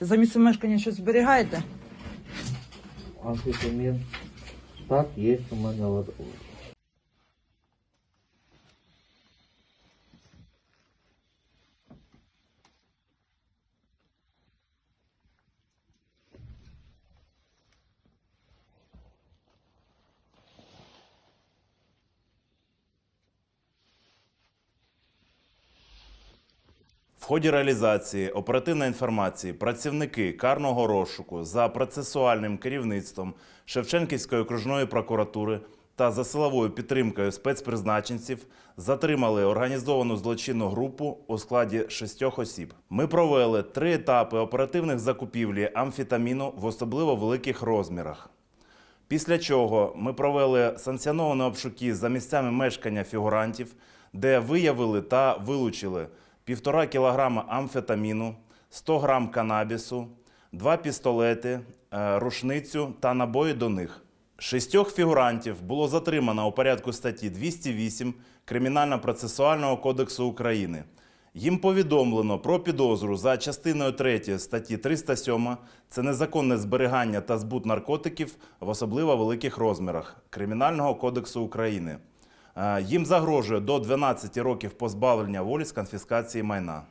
За місцем мешкання щось зберігаєте? Амфетамин. Так, есть у меня В ході реалізації оперативної інформації працівники карного розшуку за процесуальним керівництвом Шевченківської окружної прокуратури та за силовою підтримкою спецпризначенців затримали організовану злочинну групу у складі шістьох осіб. Ми провели три етапи оперативних закупівлі амфетаміну в особливо великих розмірах. Після чого ми провели санкціоновані обшуки за місцями мешкання фігурантів, де виявили та вилучили півтора кілограма амфетаміну, 100 грам канабісу, два пістолети, е, рушницю та набої до них. Шістьох фігурантів було затримано у порядку статті 208 Кримінально-процесуального кодексу України. Їм повідомлено про підозру за частиною 3 статті 307 це незаконне зберігання та збут наркотиків в особливо великих розмірах Кримінального кодексу України. Е, Їм загрожує до 12 років позбавлення волі з конфіскації майна.